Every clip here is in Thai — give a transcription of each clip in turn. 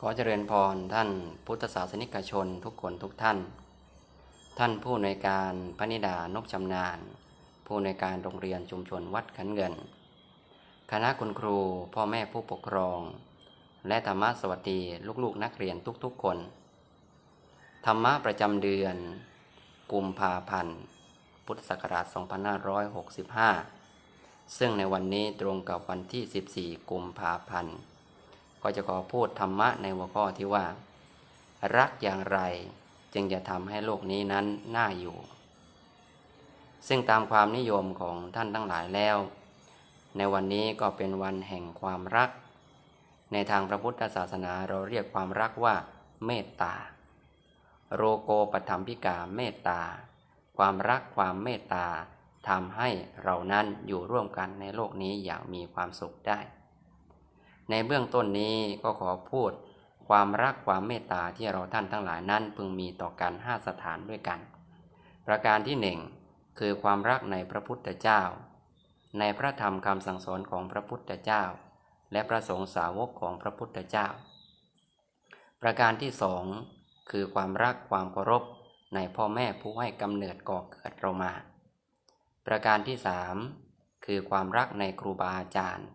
ขอเจริญพรท่านพุทธศาสนิกชนทุกคนทุกท่าน ท่านผู้ในการพนิดานกชำนาญ ผู้ในการโรงเรียนชุมชนวัดขันเงิน คณะคุณครูพ่อแม่ผู้ปกครอง และธรรมะสวัสดีลูกๆนักเรียนทุกๆคน ธรรมะประจำเดือน กุมภาพันธ์พุทธศักราช 2565 ซึ่งในวันนี้ตรงกับวันที่ 14 กุมภาพันธ์ ก็จะขอพูดธรรมะในหัวข้อที่ว่า รักอย่างไรจึงจะทำให้โลกนี้นั้นน่าอยู่ ซึ่งตามความนิยมของท่านทั้งหลายแล้ว ในวันนี้ก็เป็นวันแห่งความรัก ในทางพระพุทธศาสนาเราเรียกความรักว่า เมตตา โรโกปถัมพิกาเมตตา ความรักความเมตตาทำให้เรานั้นอยู่ร่วมกันในโลกนี้อย่างมีความสุขได้ ในเบื้องต้นนี้ก็ขอพูด ความรักความเมตตาที่เราท่านทั้งหลายนั้นพึงมีต่อกันห้าสถานด้วยกัน ประการที่หนึ่งคือความรักในพระพุทธเจ้า ในพระธรรมคำสั่งสอนของพระพุทธเจ้า และพระสงฆ์สาวกของพระพุทธเจ้า ประการที่สองคือความรักความเคารพในพ่อแม่ผู้ให้กำเนิดก่อเกิดเรามา ประการที่สามคือความรักในครูบาอาจารย์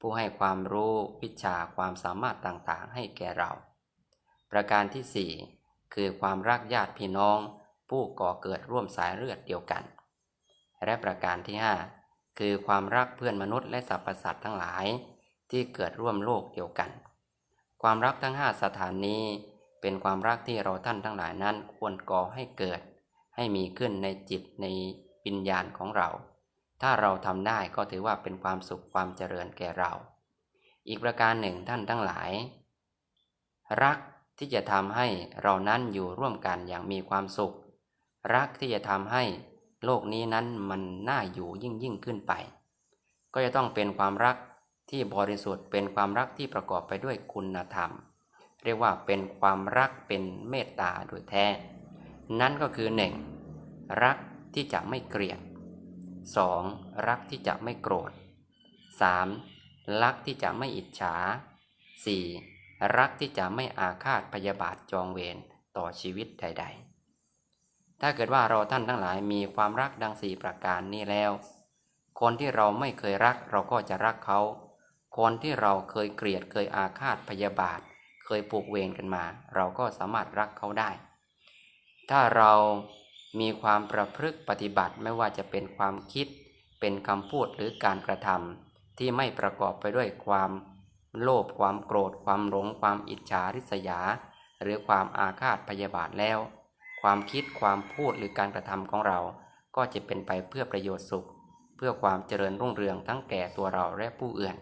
ผู้ให้ความรู้วิชาความสามารถต่างๆ ให้แก่เรา ประการที่สี่คือความรักญาติพี่น้อง ผู้ก่อเกิดร่วมสายเลือดเดียวกัน และประการที่ห้าคือความรักเพื่อนมนุษย์และสรรพสัตว์ทั้งหลาย ที่เกิดร่วมโลกเดียวกัน ความรักทั้งห้าสถานนี้ เป็นความรักที่เราท่านทั้งหลายนั้นควรก่อให้เกิด ให้มีขึ้นในจิตในวิญญาณของเรา ถ้าเราทำได้ก็ถือว่าเป็นความสุขความเจริญแก่เรา อีกประการหนึ่งท่านทั้งหลาย รักที่จะทำให้เรานั้นอยู่ร่วมกันอย่างมีความสุข รักที่จะทำให้โลกนี้นั้นมันน่าอยู่ยิ่งยิ่งขึ้นไป ก็จะต้องเป็นความรักที่บริสุทธิ์เป็นความรักที่ประกอบไปด้วยคุณธรรม เรียกว่าเป็นความรักเป็นเมตตาโดยแท้ นั่นก็คือหนึ่งรักที่จะไม่เกลียด 2. รักที่จะไม่โกรธ 3. รักที่จะไม่อิจฉา 4. รักที่จะไม่อาฆาตพยาบาทจองเวรต่อชีวิตใด ๆ ถ้าเกิดว่าเราท่านทั้งหลายมีความรักดังสี่ประการนี้แล้ว คนที่เราไม่เคยรักเราก็จะรักเขา คนที่เราเคยเกลียดเคยอาฆาตพยาบาท เคยผูกเวรกันมา เราก็สามารถรักเขาได้ ถ้าเรา มีความประพฤติปฏิบัติไม่ว่าจะเป็นความคิด เป็นคำพูดหรือการกระทำที่ไม่ประกอบไปด้วยความโลภความโกรธ ความหลง ความอิจฉาริษยา หรือความอาฆาตพยาบาทแล้ว ความคิดความพูดหรือการกระทำของเรา ก็จะเป็นไปเพื่อประโยชน์สุข เพื่อความเจริญรุ่งเรืองทั้งแก่ตัวเราและผู้อื่น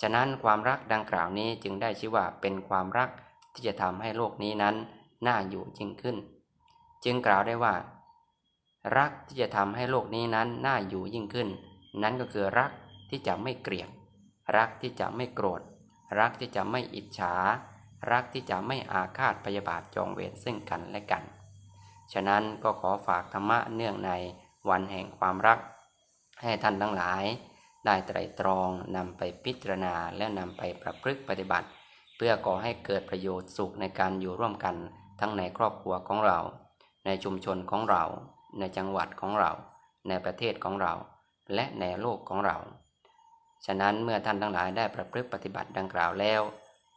ฉะนั้นความรักดังกล่าวนี้จึงได้ชื่อว่าเป็นความรักที่จะทำให้โลกนี้นั้นน่าอยู่ยิ่งขึ้น จึงกล่าวได้ว่า รักที่จะทำให้โลกนี้นั้นน่าอยู่ยิ่งขึ้น นั้นก็คือรักที่จะไม่เกลียดรักที่จะไม่โกรธ รักที่จะไม่อิจฉา รักที่จะไม่อาฆาตพยาบาทจองเวรซึ่งกันและกัน ฉะนั้นก็ขอฝากธรรมะเนื่องในวันแห่งความรัก ให้ท่านทั้งหลาย ได้ไตรตรองนำไปพิจารณาและนำไปประพฤติปฏิบัติ เพื่อก่อให้เกิดประโยชน์สุขในการอยู่ร่วมกันทั้งในครอบครัวของเรา ในชุมชนของเรา ในจังหวัดของเรา ในประเทศของเรา และในโลกของเรา ฉะนั้นเมื่อท่านทั้งหลายได้ประพฤติปฏิบัติดังกล่าวแล้ว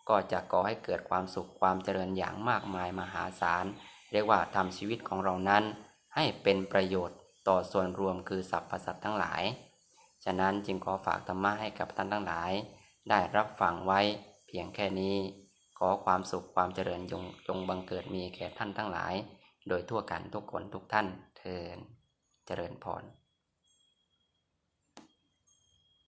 ก็จะก่อให้เกิดความสุขความเจริญอย่างมากมายมหาศาล เรียกว่าทำชีวิตของเรานั้น ให้เป็นประโยชน์ต่อส่วนรวมคือสรรพสัตว์ทั้งหลาย ฉะนั้นจึงขอฝากธรรมะให้กับท่านทั้งหลาย ได้รับฟังไว้เพียงแค่นี้ ขอความสุขความเจริญจงงบังเกิดมีแก่ท่านทั้งหลาย โดยทั่วกันทุกคนทุกท่านเทินเจริญพร